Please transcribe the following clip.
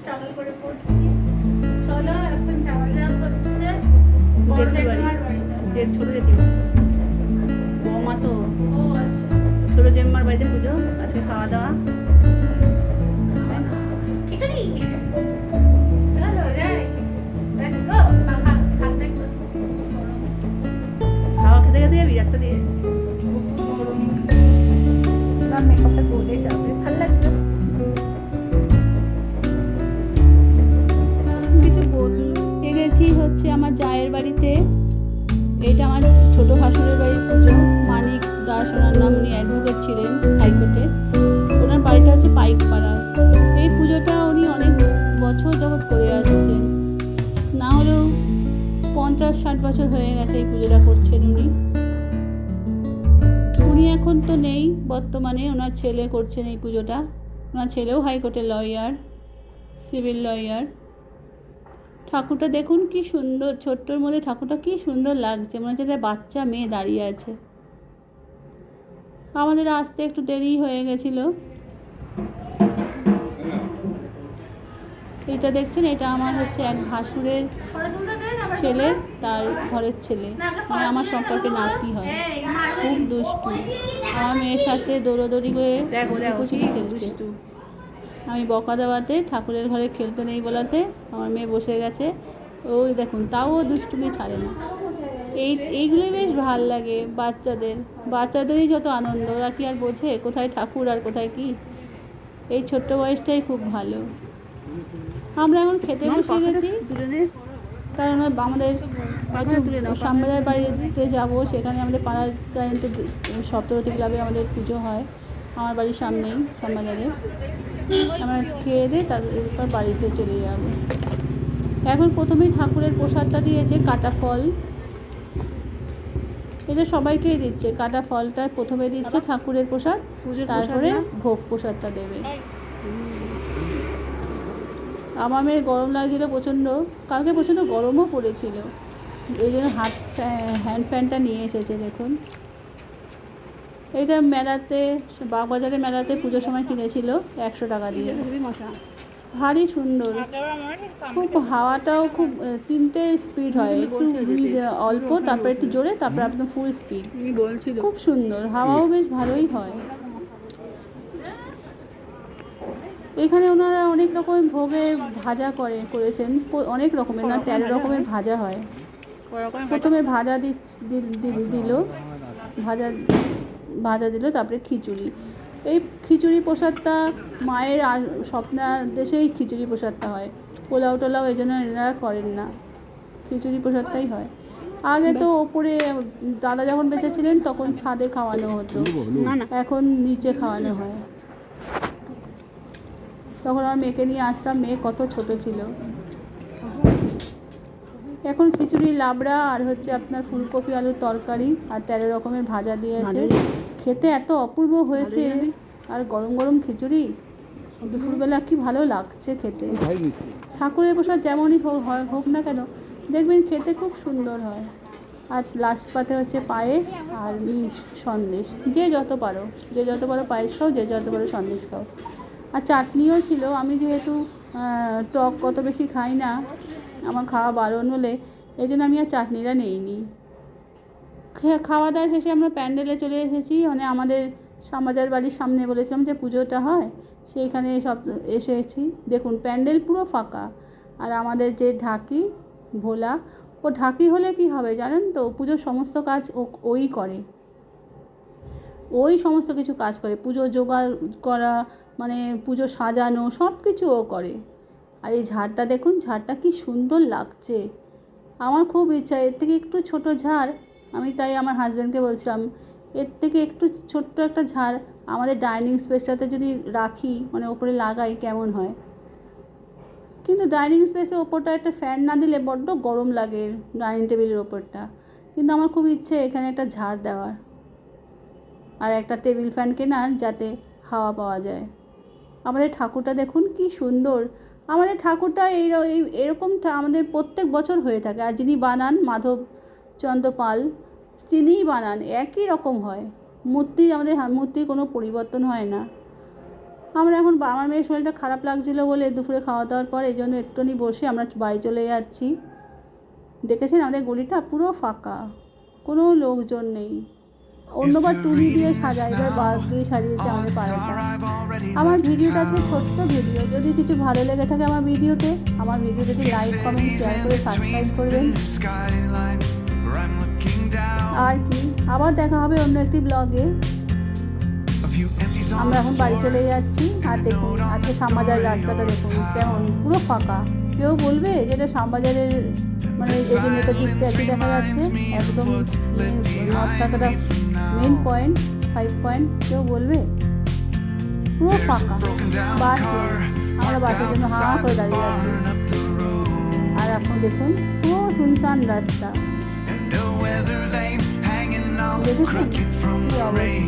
Struggle করে পড়ছি। চলো এখন যাওয়া যাক হচ্ছে বড় জেঠিমার বাড়িতে। ছোট জেঠিমা। বৌমা তো। ও আচ্ছা। ছোট জেম্মার বাড়িতে পুজো আজকে খাওয়া দাওয়া? খিচুড়ি? চলো যাই। লেটস গো খাওয়া খেতে খেতে যাবি রাস্তা দিয়ে? হচ্ছে আমার জায়ের বাড়িতে। এটা আমার ছোট ভাসুরের বাড়ির পুজো মানিক দাস ওনার নাম উনি অ্যাডভোকেট ছিলেন হাইকোর্টে। ওনার বাড়িটা হচ্ছে পাইকপাড়ায় এই পুজোটা উনি অনেক বছর যাবৎ করে আসছেন। না হলেও পঞ্চাশ ষাট বছর হয়ে গেছে এই পুজোটা করছেন উনি। উনি এখন তো নেই বর্তমানে। ওনার ছেলে করছেন এই পুজোটা। ওনার ছেলেও হাইকোর্টের লয়ার সিভিল লয়ার ঠাকুরটা দেখুন কি সুন্দর ছোট্টর মধ্যে ঠাকুরটা কি সুন্দর লাগছে। মনে হচ্ছে একটা বাচ্চা মেয়ে দাঁড়িয়ে আছে। আমাদের আসতে একটু দেরি হয়ে গেছিল। এটা দেখছেন এটা আমার হচ্ছে এক ভাসুরের ছেলে তার ঘরের ছেলে। মানে আমার সম্পর্কে নাতি হয়। খুব দুষ্টু। আমার মেয়ের সাথে দৌড়োদৌড়ি করে লুকোচুরি খেলছে। আমি বকা দেওয়াতে ঠাকুরের ঘরে খেলতে নেই বলাতে আমার মেয়ে বসে গেছে। ওই দেখুন তাও দুষ্টুমি ছাড়ে না। এই এইগুলোই বেশ ভালো লাগে বাচ্চাদের। বাচ্চাদেরই যত আনন্দ ওরা কি আর বোঝে কোথায় ঠাকুর আর কোথায় কি? এই ছোট্ট বয়সটাই খুব ভালো। আমরা এখন খেতে বসে গেছি। কারণ আমাদের একটু বাড়িতে যাব সেখানে আমাদের পাড়ার সপ্তরতী ক্লাবে আমাদের পুজো হয়। আমার বাড়ির সামনেই শ্যামবাজারে। আমরা খেয়ে দিয়ে তারপর বাড়িতে চলে যাব। এখন প্রথমেই ঠাকুরের প্রসাদটা দিয়েছে কাটা ফল। এটা সবাইকেই দিচ্ছে কাটা ফলটা প্রথমে দিচ্ছে ঠাকুরের প্রসাদ তারপরে ভোগ প্রসাদটা দেবে। আমার মেয়ের গরম লাগছিল প্রচণ্ড কালকে প্রচণ্ড গরমও পড়েছিল। এই জন্য হাত হ্যান্ড ফ্যানটা নিয়ে এসেছে দেখুন। এইটা মেলাতে বাগবাজারের মেলাতে পুজোর সময় কিনেছিল একশো টাকা দিয়ে। ভারী সুন্দর। খুব হাওয়াটাও খুব তিনটে স্পিড হয়। একটু অল্প তারপরে একটু জোরে তারপরে একদম ফুল স্পিড খুব সুন্দর হাওয়াও বেশ ভালোই হয়। এখানে ওনারা অনেক রকমের ভোগে ভাজা করে করেছেন। অনেক রকমের না তেরো রকমের ভাজা? হয়। প্রথমে ভাজা দিচ্ছ- দিল- দিল- দিল। ভাজা। ভাজা দিল তারপরে খিচুড়ি। এই খিচুড়ি প্রসাদটা মায়ের আর স্বপ্নাদেশেই খিচুড়ি প্রসাদটা হয়। পোলাও টোলাও এই জন্য এনারা করেন না। খিচুড়ি প্রসাদটাই হয়। আগে তো ওপরে দাদা যখন বেঁচে ছিলেন তখন ছাদে খাওয়ানো হতো। না না। এখন নিচে খাওয়ানো হয়। তখন আমার মেয়েকে নিয়ে আসতাম মেয়ে কত ছোট ছিল। এখন খিচুড়ি লাবড়া আর হচ্ছে আপনার ফুলকপি আলুর তরকারি আর তেরো রকমের ভাজা দিয়েছে। খেতে এত অপূর্ব হয়েছে আর গরম গরম খিচুড়ি? দুপুরবেলা কি ভালো লাগছে খেতে? ঠাকুরের প্রসাদ যেমনই হোক হয় হোক না কেন দেখবেন খেতে খুব সুন্দর হয়। আর লাস্ট পাতে হচ্ছে পায়েস আর মিষ সন্দেশ। যে যত পারো যে যত পারো পায়েস খাও যে যত পারো সন্দেশ খাও। আর চাটনিও ছিল। আমি যেহেতু টক কত বেশি খাই না আমার খাওয়া বারণ হলে এই জন্য আমি আর চাটনিটা নেইনি। খাওয়া দাওয়া শেষে আমরা প্যান্ডেলে চলে এসেছি। মানে আমাদের শ্যামবাজার বাড়ির সামনে বলেছিলাম যে পুজোটা হয়, সেইখানে সব এসেছি। দেখুন, প্যান্ডেল পুরো ফাঁকা। আর আমাদের যে ঢাকি, ভোলা, ও ঢাকি হলে কি হবে জানেন তো? পুজোর সমস্ত কাজ ও, ওই করে। ওই সমস্ত কিছু কাজ করে। পুজো জোগাড় করা মানে পুজো সাজানো, সব কিছু ও করে। আর এই ঝাড়টা দেখুন, ঝাড়টা কি সুন্দর লাগছে। আমার খুব ইচ্ছা, এর থেকে একটু ছোট ঝাড় আমি তাই আমার হাজব্যান্ডকে বলছিলাম, এর থেকে একটু ছোট্ট একটা ঝাড় আমাদের ডাইনিং স্পেসটাতে যদি রাখি মানে ওপরে লাগাই কেমন হয়? কিন্তু ডাইনিং স্পেসের ওপরটা একটা ফ্যান না দিলে বড্ড গরম লাগে ডাইনিং টেবিলের ওপরটা। কিন্তু আমার খুব ইচ্ছে এখানে একটা ঝাড় দেওয়ার। আর একটা টেবিল ফ্যান কেনার যাতে হাওয়া পাওয়া যায়। আমাদের ঠাকুরটা দেখুন কি সুন্দর। আমাদের ঠাকুরটা এই এরকম আমাদের প্রত্যেক বছর হয়ে থাকে। আর যিনি বানান মাধবচন্দ্র পাল তিনিই বানান একই রকম হয়। মূর্তি আমাদের মূর্তির কোনো পরিবর্তন হয় না। আমরা এখন বা- আমার মেয়ের শরীরটা খারাপ লাগছিল বলে দুপুরে খাওয়া দাওয়ার পর এই জন্য একটুখানি বসে আমরা বাড়ি চলে যাচ্ছি। দেখেছেন আমাদের গলিটা পুরো ফাঁকা কোনো লোকজন নেই। অন্যবার তুলি দিয়ে সাজায় এবার বাস দিয়ে সাজিয়েছে আমাদের পাড়াটা। আমার ভিডিওটা আজকে ছোট্ট ভিডিও। যদি কিছু ভালো লেগে থাকে আমার ভিডিওতে আমার ভিডিওটাতে লাইক কমেন্ট শেয়ার করে সাবস্ক্রাইব করবেন। আর কি? আবার দেখা হবে অন্য একটি ব্লগে আমরা এখন বাড়ি চলে যাচ্ছি। আর দেখুন আজকে শ্যামবাজার রাস্তাটা দেখুন কেমন পুরো ফাঁকা। কেউ বলবে যেটা শ্যামবাজারের মানে এই যে নেতাজি স্ট্যাচু দেখা যাচ্ছে একদম ঢাকাটা মেন পয়েন্ট ফাইভ পয়েন্ট কেউ বলবে? পুরো ফাঁকা। বাস আমরা বাসের জন্য হা করে দাঁড়িয়ে আছি। আর এখন দেখুন পুরো শুনশান রাস্তা। window weather vane hanging all crooked from the rain.